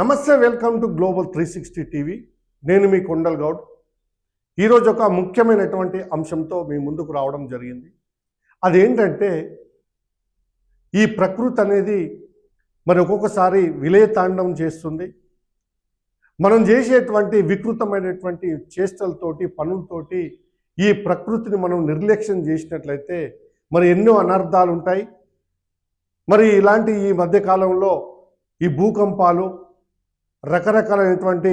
నమస్తే welcome to global three sixty TV. నేను మీ కొండల్ గౌడ్. ఈరోజు ఒక ముఖ్యమైనటువంటి అంశంతో మీ ముందుకు రావడం జరిగింది. అదేంటంటే ఈ ప్రకృతి అనేది మరి ఒక్కొక్కసారి విలయతాండం చేస్తుంది. మనం చేసేటువంటి వికృతమైనటువంటి చేష్టలతోటి పనులతోటి ఈ ప్రకృతిని మనం నిర్లక్ష్యం చేసినట్లయితే మరి ఎన్నో అనర్థాలు ఉంటాయి మరి ఇలాంటి ఈ మధ్యకాలంలో ఈ భూకంపాలు రకరకాలైనటువంటి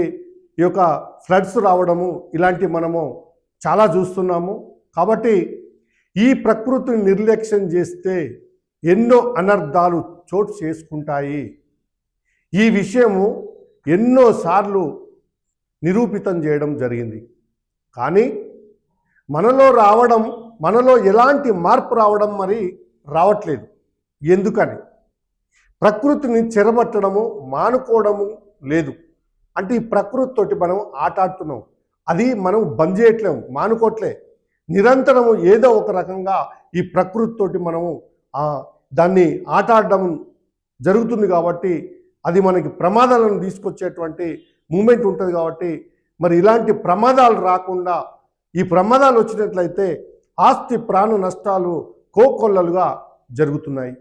ఈ యొక్క ఫ్లడ్స్ రావడము ఇలాంటి మనము చాలా చూస్తున్నాము. కాబట్టి ఈ ప్రకృతిని నిర్లక్ష్యం చేస్తే ఎన్నో అనర్థాలు చోటు చేసుకుంటాయి. ఈ విషయము ఎన్నోసార్లు నిరూపితం చేయడం జరిగింది. కానీ మనలో రావడం మనలో ఎలాంటి మార్పు రావడం మరి రావట్లేదు. ఎందుకని? ప్రకృతిని చెరబట్టడము మానుకోవడము లేదు. అంటే ఈ ప్రకృతితోటి మనం ఆటాడుతున్నాం. అది మనం బంద్ చేయట్లేము మానుకోవట్లే నిరంతరము ఏదో ఒక రకంగా ఈ ప్రకృతితోటి మనము దాన్ని ఆటాడడం జరుగుతుంది కాబట్టి అది మనకి ప్రమాదాలను తీసుకొచ్చేటువంటి మూమెంట్ ఉంటుంది కాబట్టి మరి ఇలాంటి ప్రమాదాలు రాకుండా ఈ ప్రమాదాలు వచ్చినట్లయితే ఆస్తి ప్రాణ నష్టాలు కోకొల్లలుగా జరుగుతున్నాయి.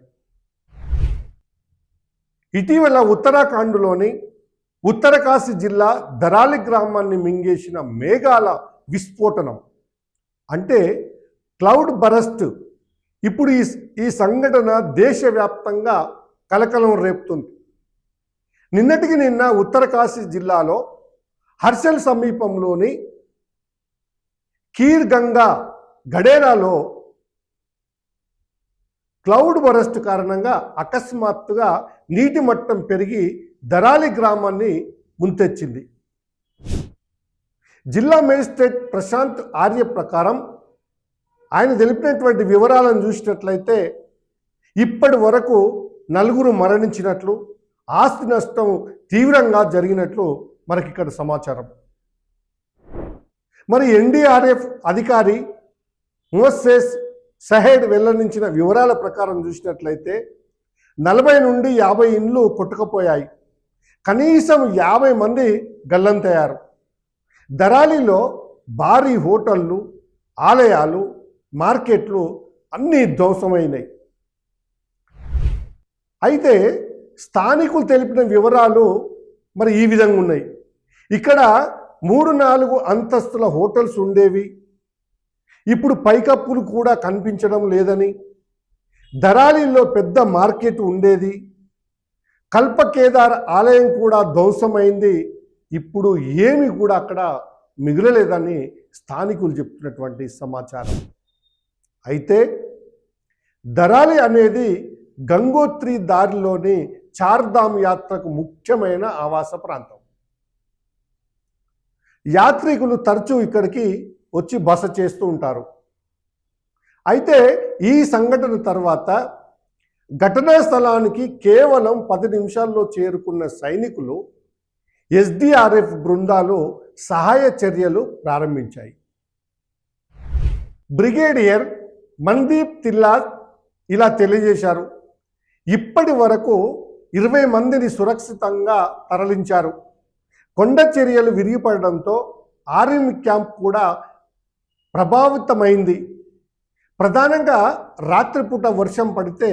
ఇటీవల ఉత్తరాఖండ్లోని ఉత్తరకాశి జిల్లా దరాలి గ్రామాన్ని మింగేసిన మేఘాల విస్ఫోటనం. అంటే క్లౌడ్ బరస్ట్. ఇప్పుడు ఈ ఈ సంఘటన దేశవ్యాప్తంగా కలకలం రేపుతుంది. నిన్నటికి నిన్న ఉత్తరకాశీ జిల్లాలో హర్షల్ సమీపంలోని కీర్ గంగా గడేరాలో క్లౌడ్ బరస్ట్ కారణంగా అకస్మాత్తుగా నీటి మట్టం పెరిగి దరాలి గ్రామాన్ని ముంతెచ్చింది. జిల్లా మేజిస్ట్రేట్ ప్రశాంత్ ఆర్య ప్రకారం ఆయన తెలిపినటువంటి వివరాలను చూసినట్లయితే ఇప్పటి వరకు నలుగురు మరణించినట్లు ఆస్తి నష్టం తీవ్రంగా జరిగినట్లు మనకి ఇక్కడ సమాచారం. మరి ఎన్డీఆర్ఎఫ్ అధికారి మోసెస్ సహేడ్ వెల్లడించిన వివరాల ప్రకారం చూసినట్లయితే నలభై నుండి యాభై ఇండ్లు కొట్టుకుపోయాయి. కనీసం యాభై మంది గల్లంతయ్యారు దరాలిలో భారీ హోటళ్ళు ఆలయాలు మార్కెట్లు అన్నీ ధ్వంసమైనాయి. అయితే స్థానికులు తెలిపిన వివరాలు మరి ఈ విధంగా ఉన్నాయి. ఇక్కడ మూడు నాలుగు అంతస్తుల హోటల్స్ ఉండేవి. ఇప్పుడు పైకప్పులు కూడా కనిపించడం లేదని. దరాలిలో పెద్ద మార్కెట్ ఉండేది. కల్పకేదార్ ఆలయం కూడా ధ్వంసమైంది. ఇప్పుడు ఏమి కూడా అక్కడ మిగలలేదని స్థానికులు చెప్తున్నటువంటి సమాచారం. అయితే దరాలి అనేది గంగోత్రి దారిలోని చార్ధామ్ యాత్రకు ముఖ్యమైన ఆవాస ప్రాంతం. యాత్రికులు తరచూ ఇక్కడికి వచ్చి బస చేస్తూ ఉంటారు. అయితే ఈ సంఘటన తర్వాత ఘటనా స్థలానికి కేవలం పది నిమిషాల్లో చేరుకున్న సైనికులు ఎస్డిఆర్ఎఫ్ బృందాలు సహాయ చర్యలు ప్రారంభించాయి. బ్రిగేడియర్ మందీప్ తిల్లా ఇలా తెలియజేశారు ఇప్పటి వరకు ఇరవై మందిని సురక్షితంగా తరలించారు. కొండ చర్యలు విరిగిపడడంతో ఆర్మీ క్యాంప్ కూడా ప్రభావితమైంది. ప్రధానంగా రాత్రిపూట వర్షం పడితే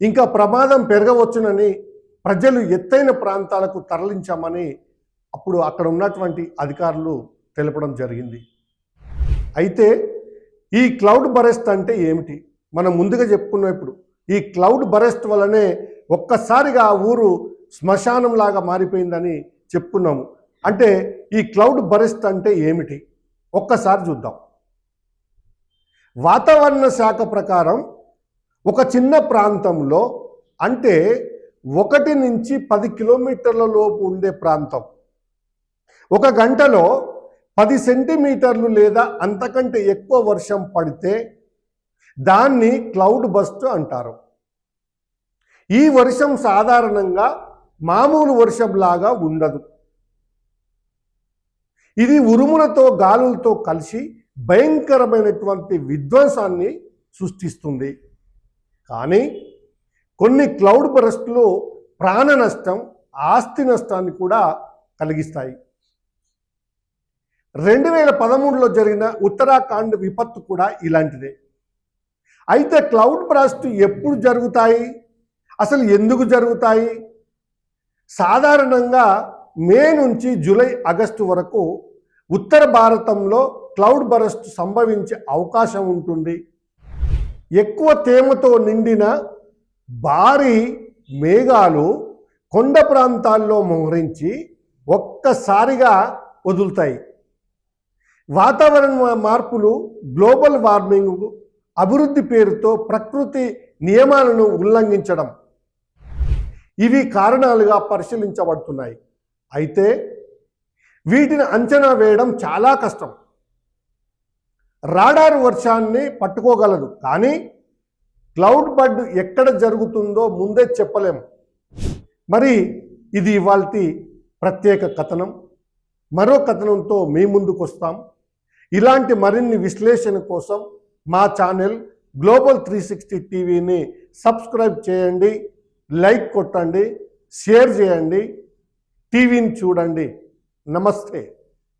ఇంకా ప్రమాదం పెరగవచ్చునని ప్రజలు ఎత్తైన ప్రాంతాలకు తరలించామని అప్పుడు అక్కడ ఉన్నటువంటి అధికారులు తెలపడం జరిగింది. అయితే ఈ క్లౌడ్ బరెస్ట్ అంటే ఏమిటి? మనం ముందుగా చెప్పుకున్నాం ఇప్పుడు. ఈ క్లౌడ్ బరెస్ట్ వలనే ఒక్కసారిగా ఆ ఊరు శ్మశానంలాగా మారిపోయిందని చెప్పుకున్నాము. అంటే ఈ క్లౌడ్ బరెస్ట్ అంటే ఏమిటి? ఒక్కసారి చూద్దాం. వాతావరణ శాఖ ప్రకారం ఒక చిన్న ప్రాంతంలో అంటే ఒకటి నుంచి పది కిలోమీటర్ల లోపు ఉండే ప్రాంతం. ఒక గంటలో పది సెంటీమీటర్లు లేదా అంతకంటే ఎక్కువ వర్షం పడితే దాన్ని క్లౌడ్ బస్ట్ అంటారు. ఈ వర్షం సాధారణంగా మామూలు వర్షంలాగా ఉండదు. ఇది ఉరుములతో గాలులతో కలిసి భయంకరమైనటువంటి విధ్వంసాన్ని సృష్టిస్తుంది. కానీ కొన్ని క్లౌడ్ బరస్టులు ప్రాణ నష్టం ఆస్తి నష్టాన్ని కూడా కలిగిస్తాయి. రెండు వేల పదమూడులో జరిగిన ఉత్తరాఖండ్ విపత్తు కూడా ఇలాంటిదే. అయితే క్లౌడ్ బ్రాస్ట్ ఎప్పుడు జరుగుతాయి? అసలు ఎందుకు జరుగుతాయి? సాధారణంగా మే నుంచి జూలై ఆగస్టు వరకు ఉత్తర భారతంలో క్లౌడ్ బరస్ట్ సంభవించే అవకాశం ఉంటుంది. ఎక్కువ తేమతో నిండిన భారీ మేఘాలు కొండ ప్రాంతాల్లో మోహరించి ఒక్కసారిగా వదులుతాయి. వాతావరణ మార్పులు గ్లోబల్ వార్మింగ్ అభివృద్ధి పేరుతో ప్రకృతి నియమాలను ఉల్లంఘించడం. ఇవి కారణాలుగా పరిశీలించబడుతున్నాయి. అయితే వీటిని అంచనా వేయడం చాలా కష్టం. రాడార్ వర్షాన్ని పట్టుకోగలదు. కానీ క్లౌడ్ బడ్ ఎక్కడ జరుగుతుందో ముందే చెప్పలేము. మరి ఇది ఇవాళ ప్రత్యేక కథనం. మరో కథనంతో మీ ముందుకు వస్తాం ఇలాంటి మరిన్ని విశ్లేషణ కోసం మా ఛానల్ గ్లోబల్ త్రీ సిక్స్టీ టీవీని సబ్స్క్రైబ్ చేయండి లైక్ కొట్టండి షేర్ చేయండి టీవీని చూడండి. నమస్తే.